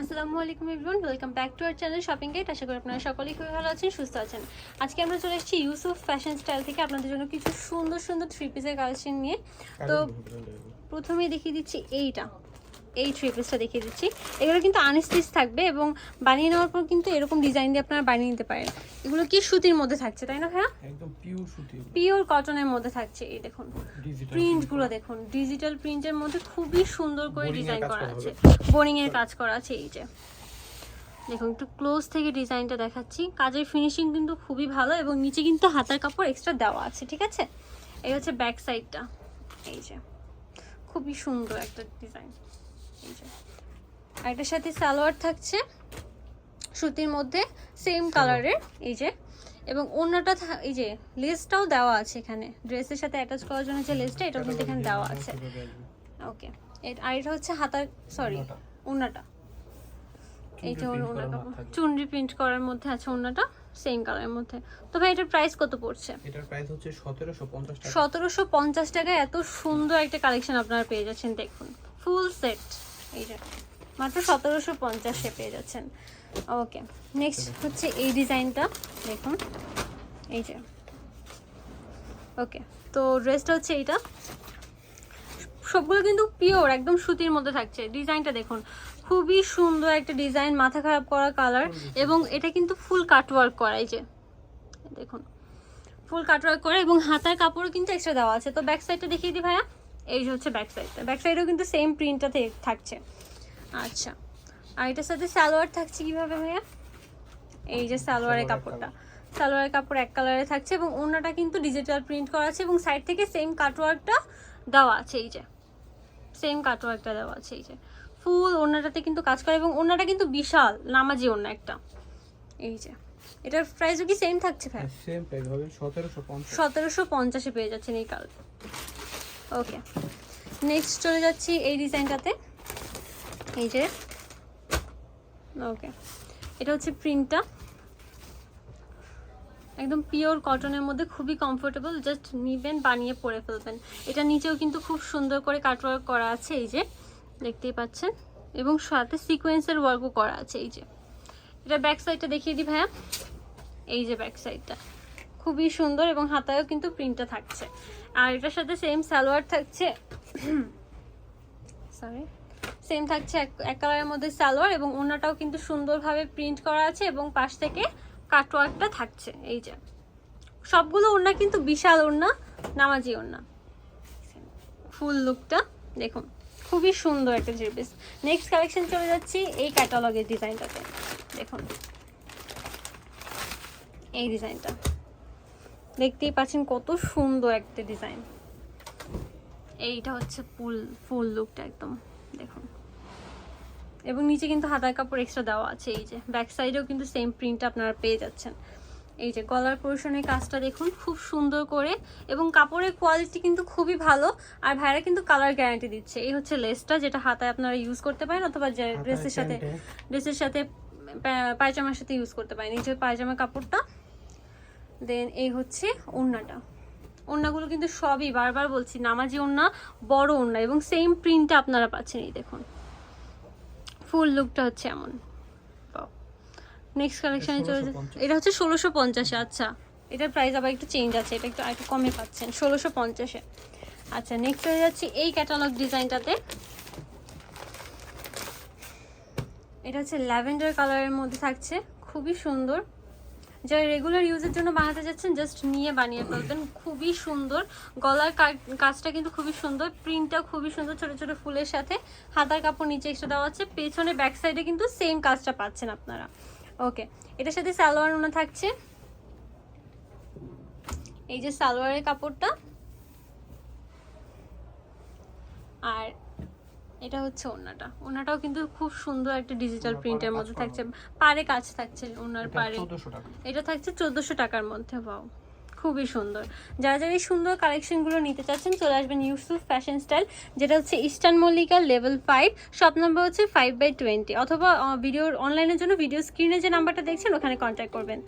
আসসালামু আলাইকুম everyone welcome back to our channel shopping guide আশা করি আপনারা সকলেই খুবই ভালো আছেন সুস্থ আছেন। আজকে আমরা চলে এসেছি ইউসুফ ফ্যাশন স্টাইল থেকে আপনাদের জন্য কিছু সুন্দর সুন্দর থ্রি পিসের কালেকশন নিয়ে। তো প্রথমেই দেখিয়ে দিচ্ছি এইটা। এই থ্রি পিসটা দেখিয়ে দিচ্ছি। এগুলো কিন্তু আনস্টিচ থাকবে এবং বানিয়ে নেওয়ার পর কিন্তু এরকম ডিজাইন দিয়ে আপনারা বানিয়ে নিতে পারেন। এগুলো কি সুতির মধ্যে থাকছে তাই না ভাইয়া? একদম পিওর সুতি পিওর কটনের মধ্যে থাকছে এই দেখুন। প্রিন্টগুলো দেখুন ডিজিটাল প্রিন্টের মধ্যে খুবই সুন্দর করে ডিজাইন করা করা আছে। বোরিং এর কাজ করা আছে এই যে। দেখুন একটু ক্লোজ থেকে ডিজাইনটা দেখাচ্ছি। কাজের ফিনিশিং কিন্তু খুবই ভালো এবং নিচে কিন্তু হাতার কাপড় এক্সট্রা দেওয়া আছে ঠিক আছে? এই হচ্ছে ব্যাক সাইডটা এই যে। খুবই সুন্দর একটা ডিজাইন এটার সাথে সালোয়ার থাকছে। সুতির মধ্যে সেম কালারের এই যে। এবং অন্যটা এই যে লেসটাও দেওয়া আছে এখানে। ড্রেসের সাথে অ্যাটাচ করার জন্য যে লেসটা এটাও কিন্তু এখানে দেওয়া আছে। ওকে আর এটা হচ্ছে হাতার সরি। ওন্নাটা এইটা হলো থাকবে। চুনরি প্রিন্ট করার মধ্যে আছে ওন্নাটা সেম কালারের মধ্যে। তো ভাই এটার প্রাইস কত পড়ছে? এটার প্রাইস হচ্ছে 1750 টাকা। সতেরোশো পঞ্চাশ টাকায় এত সুন্দর একটা কালেকশন আপনারা পেয়ে যাচ্ছেন দেখুন। ফুল সেট এই যে, মাত্র সতেরোশো পঞ্চাশে পেয়ে যাচ্ছেন। ওকে নেক্সট হচ্ছে এই ডিজাইনটা, দেখুন। এই যে, ওকে, তো ড্রেসটা হচ্ছে এইটা। সবগুলো কিন্তু পিওর একদম সুতির মধ্যে থাকছে। ডিজাইনটা দেখুন, খুবই সুন্দর একটা ডিজাইন, মাথা খারাপ করা কালার এবং এটা কিন্তু ফুল কাটওয়ার্ক করা, এই যে, দেখুন। ফুল কাটওয়ার্ক করা, এবং হাতার কাপড়ও কিন্তু এক্সট্রা দেওয়া আছে। তো ব্যাক সাইডটা দেখিয়ে দিই ভাইয়া। এই যে হচ্ছে ব্যাক সাইডটা ব্যাক সাইডেও কিন্তু সেম প্রিন্টটাতে থাকছে। আচ্ছা। আর এটার সাথে সালোয়ার থাকছে কীভাবে ভাইয়া? এই যে সালোয়ারের কাপড়টা। সালোয়ারের কাপড় এক কালারে থাকছে এবং ওনাটা কিন্তু ডিজিটাল প্রিন্ট করা আছে এবং সাইড থেকে সেম কাটওয়ার্কটা দেওয়া আছে এই যে। সেম কাটওয়ার্কটা দেওয়া আছে এই যে। ফুল ওনাটাতে কিন্তু কাজ করে এবং ওনাটা কিন্তু বিশাল নামাজি ওনা একটা। এই যে। এটার প্রাইসও কি সেম থাকছে ভাই সেম প্রাইস হবে। 1750 সতেরোশো পঞ্চাশে পেয়ে যাচ্ছেন এই কাল ওকে নেক্সট চলে যাচ্ছি এই ডিজাইনটাতে। এই যে। ওকে এটা হচ্ছে প্রিন্টটা একদম পিওর কটনের মধ্যে খুবই কমফোর্টেবল জাস্ট নিবেন, বানিয়ে পরে ফেলবেন। এটা নিচেও কিন্তু খুব সুন্দর করে কাটওয়ার্ক করা আছে, এই যে। দেখতেই পাচ্ছেন। এবং সাথে সিকোয়েন্সের ওয়ার্কও করা আছে, এই যে। এটা ব্যাক সাইডটা দেখিয়ে দিই ভাইয়া। এই যে ব্যাক সাইডটা খুবই সুন্দর এবং হাতায়ও কিন্তু প্রিন্টটা থাকছে। আর এটার সাথে সেম সালোয়ার থাকছে সরি সেম থাকছে এক কালারের মধ্যে সালোয়ার এবং ওনাটাও কিন্তু সুন্দরভাবে প্রিন্ট করা আছে এবং পাশ থেকে কাটওয়ার্কটা থাকছে, এই যে। সবগুলো ওড়না কিন্তু বিশাল ওড়না, নামাজি ওড়না। ফুল লুকটা দেখুন, খুবই সুন্দর একটা জিনিস নেক্সট কালেকশন চলে যাচ্ছি এই ক্যাটালগের ডিজাইনটাতে দেখুন, এই ডিজাইনটা দেখতেই পাচ্ছেন কত সুন্দর একটা ডিজাইন এইটা হচ্ছে ফুল ফুল লুকটা একদম দেখুন। এবং নিচে কিন্তু হাতার কাপড় এক্সট্রা দেওয়া আছে এই যে ব্যাক সাইডেও কিন্তু সেম প্রিন্টটা আপনারা পেয়ে যাচ্ছেন। এই যে গলার পোর্শনের কাজটা দেখুন খুব সুন্দর করে এবং কাপড়ের কোয়ালিটি কিন্তু খুবই ভালো আর ভাইরা কিন্তু কালার গ্যারান্টি দিচ্ছে। এই হচ্ছে লেসটা যেটা হাতায় আপনারা ইউজ করতে পারেন অথবা ড্রেসের সাথে ড্রেসের সাথে পায়জামার সাথে ইউজ করতে পারেন। এই যে পায়জামা কাপড়টা দেন এই হচ্ছে ওড়নাটা। ওড়নাগুলো কিন্তু সবই বারবার বলছি নামাজি ওড়না বড় ওড়না এবং সেম প্রিন্টটা আপনারা পাচ্ছেন এই দেখুন। ফুল লুকটা হচ্ছে এমন। নেক্সট কালেকশনে চলে 1650 এটা হচ্ছে ষোলোশো পঞ্চাশে আচ্ছা। এটার প্রাইস আবার একটু চেঞ্জ আছে এটা একটু একটু কমে পাচ্ছেন ষোলোশো পঞ্চাশে। আচ্ছা নেক্সট হয়ে যাচ্ছি এই ক্যাটালগ ডিজাইনটাতে এটা হচ্ছে ল্যাভেন্ডার কালারের মধ্যে থাকছে খুবই সুন্দর। যারা রেগুলার ইউজের জন্য বানাতে যাচ্ছেন জাস্ট নিয়ে বানিয়ে ফেলবেন। খুবই সুন্দর। গলার কাজটা কিন্তু খুবই সুন্দর। প্রিন্টটা খুবই সুন্দর ছোট ছোট ফুলের সাথে। হাতার কাপড় নিচে এক্সট্রা দেওয়া আছে। পেছনে ব্যাক সাইডে কিন্তু সেম কাজটা পাচ্ছেন আপনারা। ওকে এটার সাথে সালোয়ার ওনা থাকছে। এই যে সালোয়ারের কাপড়টা। আর এটা হচ্ছে ওনাটা ওনাটাও কিন্তু খুব সুন্দর একটা ডিজিটাল প্রিন্টের মধ্যে থাকছে। পারে কাজ থাকছে ওনার পারে এটা থাকছে চোদ্দোশো টাকার মধ্যে পাও খুবই সুন্দর। যারা যারা এই সুন্দর কালেকশনগুলো নিতে চাচ্ছেন চলে আসবেন ইউসুফ ফ্যাশন স্টাইল যেটা হচ্ছে eastern Mallika level five shop number হচ্ছে ফাইভ বাই টোয়েন্টি অথবা ভিডিওর অনলাইনের জন্য ভিডিও স্ক্রিনে যে নাম্বারটা দেখছেন ওখানে কন্ট্যাক্ট করবেন।